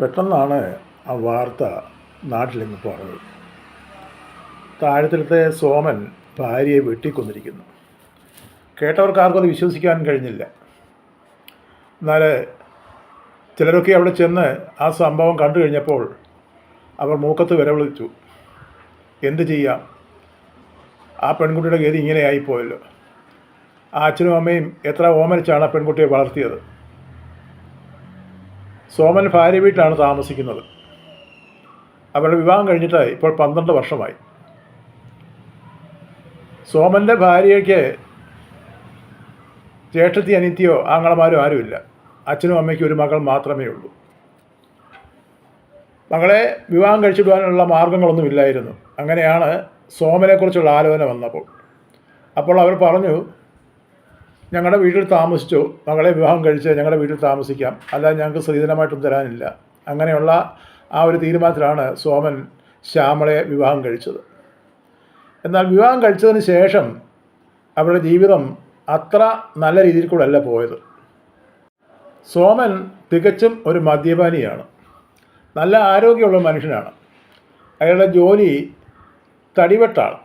പെട്ടെന്നാണ് ആ വാർത്ത നാട്ടിലെങ്ങ് പറഞ്ഞത് താഴത്തിലത്തെ സോമൻ ഭാര്യയെ വെട്ടിക്കൊന്നിരിക്കുന്നു. കേട്ടവർക്ക് ആർക്കും അത് വിശ്വസിക്കാൻ കഴിഞ്ഞില്ല. എന്നാൽ ചിലരൊക്കെ അവിടെ ചെന്ന് ആ സംഭവം കണ്ടു കഴിഞ്ഞപ്പോൾ അവർ മൂക്കത്ത് വിരവിളിച്ചു. എന്ത് ചെയ്യാം? ആ പെൺകുട്ടിയുടെ ഗതി ഇങ്ങനെയായിപ്പോയല്ലോ. ആ അച്ഛനും അമ്മയും എത്ര ഓമനിച്ചാണ് ആ പെൺകുട്ടിയെ വളർത്തിയത്? സോമൻ ഭാര്യ വീട്ടിലാണ് താമസിക്കുന്നത്. അവരുടെ വിവാഹം കഴിഞ്ഞിട്ട് ഇപ്പോൾ പന്ത്രണ്ട് വർഷമായി. സോമന്റെ ഭാര്യയ്ക്ക് ജ്യേഷ്ഠത്തി അനിത്യോ ആങ്ങളമാരോ ആരുമില്ല. അച്ഛനും അമ്മയ്ക്കും ഒരു മകൾ മാത്രമേ ഉള്ളൂ. മകളെ വിവാഹം കഴിച്ചിടുവാനുള്ള മാർഗങ്ങളൊന്നും ഇല്ലായിരുന്നു. അങ്ങനെയാണ് സോമനെക്കുറിച്ചുള്ള ആലോചന വന്നപ്പോൾ. അപ്പോൾ അവർ പറഞ്ഞു ഞങ്ങളുടെ വീട്ടിൽ താമസിച്ചു. മകളെ വിവാഹം കഴിച്ച് ഞങ്ങളുടെ വീട്ടിൽ താമസിക്കാം. അല്ലാതെ ഞങ്ങൾക്ക് സ്ത്രീധനമായിട്ടും തരാനില്ല. അങ്ങനെയുള്ള ആ ഒരു തീരുമാനത്തിലാണ് സോമൻ ശ്യാമളയെ വിവാഹം കഴിച്ചത്. എന്നാൽ വിവാഹം കഴിച്ചതിന് ശേഷം അവരുടെ ജീവിതം അത്ര നല്ല രീതിയിൽ കൂടെ അല്ല പോയത്. സോമൻ തികച്ചും ഒരു മദ്യപാനിയാണ്. നല്ല ആരോഗ്യമുള്ള മനുഷ്യനാണ്. അയാളുടെ ജോലി തടിവെട്ടാണ്.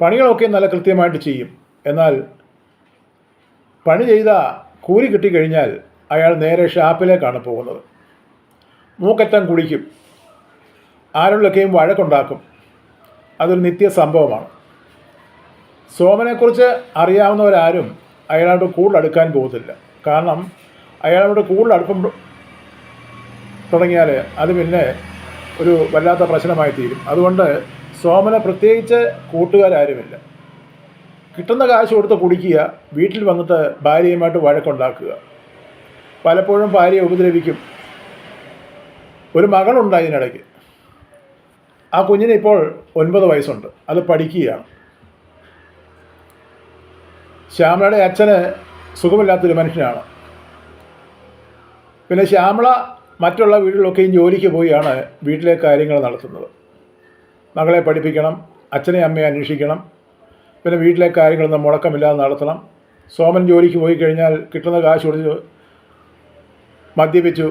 പണികളൊക്കെ നല്ല കൃത്യമായിട്ട് ചെയ്യും. എന്നാൽ പണി ചെയ്ത കൂലി കിട്ടിക്കഴിഞ്ഞാൽ അയാൾ നേരെ ഷാപ്പിലേക്കാണ് പോകുന്നത്. മൂക്കറ്റം കുടിക്കും. ആരുള്ളൊക്കെയും വഴക്കുണ്ടാക്കും. അതൊരു നിത്യ സംഭവമാണ് സോമനെക്കുറിച്ച് അറിയാവുന്നവരാരും അയാളോട് കൂടുതൽ അടുക്കാൻ പോകത്തില്ല കാരണം അയാളോട് കൂടുതൽ അടുപ്പം തുടങ്ങിയാൽ അത് പിന്നെ ഒരു വല്ലാത്ത പ്രശ്നമായി തീരും അതുകൊണ്ട് സോമനെ പ്രത്യേകിച്ച് കൂട്ടുകാരാരുമില്ല. കിട്ടുന്ന കാശ് കൊടുത്ത് കുടിക്കുക വീട്ടിൽ വന്നിട്ട് ഭാര്യയുമായിട്ട് വഴക്കുണ്ടാക്കുക. പലപ്പോഴും ഭാര്യയെ ഉപദ്രവിക്കും. ഒരു മകളുണ്ടായി അതിനിടയ്ക്ക്. ആ കുഞ്ഞിന് ഇപ്പോൾ ഒൻപത് വയസ്സുണ്ട്. അത് പഠിക്കുകയാണ്. ശ്യാമളയുടെ അച്ഛന് സുഖമില്ലാത്തൊരു മനുഷ്യനാണ്. പിന്നെ ശ്യാമള മറ്റുള്ള വീടുകളിലൊക്കെയും ജോലിക്ക് പോയാണ് വീട്ടിലെ കാര്യങ്ങൾ നടത്തുന്നത്. മകളെ പഠിപ്പിക്കണം അച്ഛനെ അമ്മയെ അന്വേഷിക്കണം പിന്നെ വീട്ടിലെ കാര്യങ്ങളൊന്നും മുടക്കമില്ലാതെ നടത്തണം. സോമൻ ജോലിക്ക് പോയി കഴിഞ്ഞാൽ കിട്ടുന്ന കാശ് കൊടുത്ത് മദ്യപിച്ചു.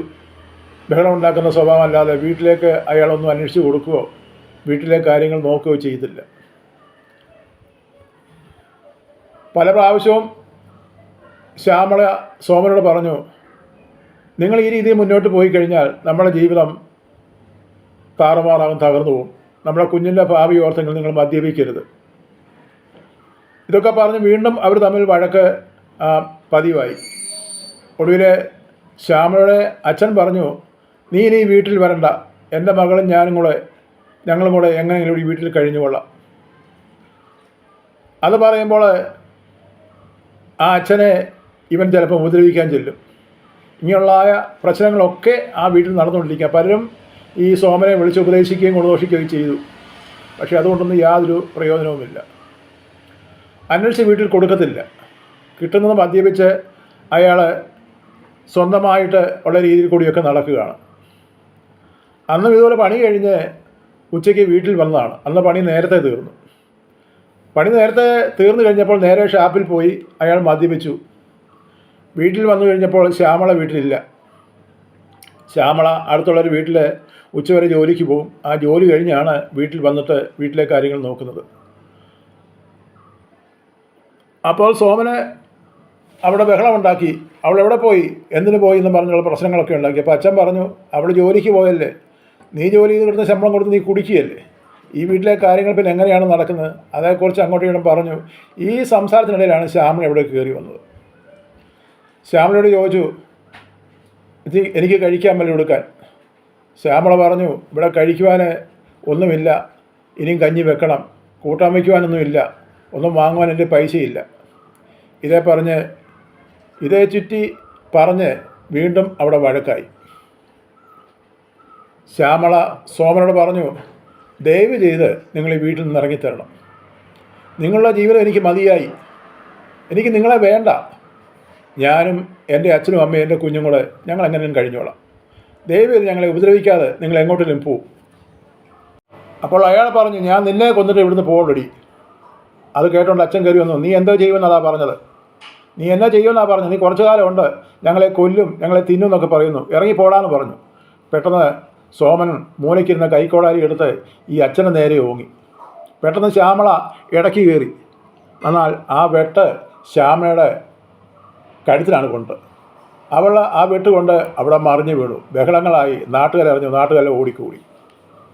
ബഹളം ഉണ്ടാക്കുന്ന സ്വഭാവമല്ലാതെ വീട്ടിലേക്ക് അയാളൊന്നും അന്വേഷിച്ച് കൊടുക്കുകയോ വീട്ടിലെ കാര്യങ്ങൾ നോക്കുകയോ ചെയ്തില്ല. പല പ്രാവശ്യവും ശ്യാമള സോമനോട് പറഞ്ഞു നിങ്ങൾ ഈ രീതിയിൽ മുന്നോട്ട് പോയി കഴിഞ്ഞാൽ നമ്മുടെ ജീവിതം താറുമാറാകും തകർന്നു പോകും നമ്മുടെ കുഞ്ഞിന്റെ ഭാവി ഓർത്തെങ്കിൽ നിങ്ങൾ മദ്യപിക്കരുത്. ഇതൊക്കെ പറഞ്ഞ് വീണ്ടും അവർ തമ്മിൽ വഴക്ക് പതിവായി. ഒടുവിൽ ശ്യാമയുടെ അച്ഛൻ പറഞ്ഞു നീ ഇനി വീട്ടിൽ വരണ്ട. എന്റെ മകളും ഞാനും കൂടെ ഞങ്ങളും കൂടെ എങ്ങനെയെങ്കിലും ഈ വീട്ടിൽ കഴിഞ്ഞുകൊള്ളാം അത് പറയുമ്പോൾ ആ അച്ഛനെ ഇവൻ ചിലപ്പോൾ ഉപദ്രവിക്കാൻ ചെല്ലും. ഇങ്ങനെയുള്ളതായ പ്രശ്നങ്ങളൊക്കെ ആ വീട്ടിൽ നടന്നുകൊണ്ടിരിക്കുക. പലരും ഈ സോമനെ വിളിച്ച് ഉപദേശിക്കുകയും ഗുണദോഷിക്കുകയും ചെയ്തു. പക്ഷേ അതുകൊണ്ടൊന്നും യാതൊരു പ്രയോജനവുമില്ല. അന്വേഷിച്ച് വീട്ടിൽ കൊടുക്കത്തില്ല. കിട്ടുന്നത് മദ്യപിച്ച് അയാൾ സ്വന്തമായിട്ട് ഉള്ള രീതിയിൽ കൂടിയൊക്കെ നടക്കുകയാണ്. അന്നും ഇതുപോലെ പണി കഴിഞ്ഞ് ഉച്ചയ്ക്ക് വീട്ടിൽ വന്നതാണ്. അന്ന് പണി നേരത്തെ തീർന്നു. പണി നേരത്തെ തീർന്നു കഴിഞ്ഞപ്പോൾ നേരെ ഷാപ്പിൽ പോയി അയാൾ മദ്യപിച്ചു. വീട്ടിൽ വന്നു കഴിഞ്ഞപ്പോൾ ശ്യാമള വീട്ടിലില്ല. ശ്യാമള അടുത്തുള്ളൊരു വീട്ടിൽ ഉച്ചവരെ ജോലിക്ക് പോകും. ആ ജോലി കഴിഞ്ഞാണ് വീട്ടിൽ വന്നിട്ട് വീട്ടിലെ കാര്യങ്ങൾ നോക്കുന്നത്. അപ്പോൾ സോമന് അവിടെ ബഹളമുണ്ടാക്കി. അവൾ എവിടെ പോയി? എന്തിനു പോയി എന്ന് പറഞ്ഞുള്ള പ്രശ്നങ്ങളൊക്കെ ഉണ്ടാക്കി. അപ്പോൾ അച്ഛൻ പറഞ്ഞു അവൾ ജോലിക്ക് പോയല്ലേ. നീ ജോലി ചെയ്ത് ശമ്പളം കൊടുത്ത് നീ കുടിക്കുകയല്ലേ ഈ വീട്ടിലെ കാര്യങ്ങൾ പിന്നെ എങ്ങനെയാണ് നടക്കുന്നത്? അതേക്കുറിച്ച് അങ്ങോട്ടും ഇങ്ങോട്ടും പറഞ്ഞു. ഈ സംസാരത്തിനിടയിലാണ് ശ്യാമൻ എവിടെ കയറി വന്നത്. ശ്യാമളയോട് ചോദിച്ചു ഇത് എനിക്ക് കഴിക്കാൻ വല്ല കൊടുക്കാൻ ശ്യാമള പറഞ്ഞു ഇവിടെ കഴിക്കുവാൻ ഒന്നുമില്ല. ഇനിയും കഞ്ഞി വെക്കണം. കൂട്ടാൻ വയ്ക്കുവാനൊന്നുമില്ല. ഒന്നും വാങ്ങുവാൻ എന്റെ പൈസയില്ല. ഇതേ പറഞ്ഞ് ഇതേ ചുറ്റി പറഞ്ഞ് വീണ്ടും അവിടെ വഴക്കായി. ശ്യാമള സോമനോട് പറഞ്ഞു ദയവ് ചെയ്ത് നിങ്ങൾ ഈ വീട്ടിൽ നിന്ന് ഇറങ്ങിത്തരണം. നിങ്ങളുടെ ജീവിതം എനിക്ക് മതിയായി. എനിക്ക് നിങ്ങളെ വേണ്ട. ഞാനും എന്റെ അച്ഛനും അമ്മയും എന്റെ കുഞ്ഞും കൂടെ ഞങ്ങൾ എങ്ങനെയും കഴിഞ്ഞോളാം. ദയവ് ചെയ്ത് ഞങ്ങളെ ഉപദ്രവിക്കാതെ നിങ്ങൾ എങ്ങോട്ടെങ്കിലും പോവും. അപ്പോൾ അയാൾ പറഞ്ഞു ഞാൻ നിന്നെ കൊന്നിട്ട് ഇവിടുന്ന് പോകണ്ടടി അത് കേട്ടോണ്ട് അച്ഛൻ കയറി വന്നു. നീ എന്തോ ചെയ്യുമെന്നതാ പറഞ്ഞത്? നീ എന്നാ ചെയ്യുമെന്നാണ് പറഞ്ഞു നീ കുറച്ചു കാലമുണ്ട്. ഞങ്ങളെ കൊല്ലും ഞങ്ങളെ തിന്നും എന്നൊക്കെ പറയുന്നു. ഇറങ്ങി പോടാന്ന് പറഞ്ഞു. പെട്ടെന്ന് സോമൻ മൂലയ്ക്കിരുന്ന കൈക്കോടാരി എടുത്ത് ഈ അച്ഛനെ നേരെ ഓങ്ങി. പെട്ടെന്ന് ശ്യാമള ഇടയ്ക്ക് കയറി. എന്നാൽ ആ വെട്ട് ശ്യാമയുടെ കഴുത്തിലാണ് കൊണ്ട്. അവൾ ആ വെട്ട് കൊണ്ട് അവിടെ മറിഞ്ഞു വീണു. ബഹളങ്ങളായി നാട്ടുകാരറിഞ്ഞു നാട്ടുകാരെ ഓടിക്കൂടി.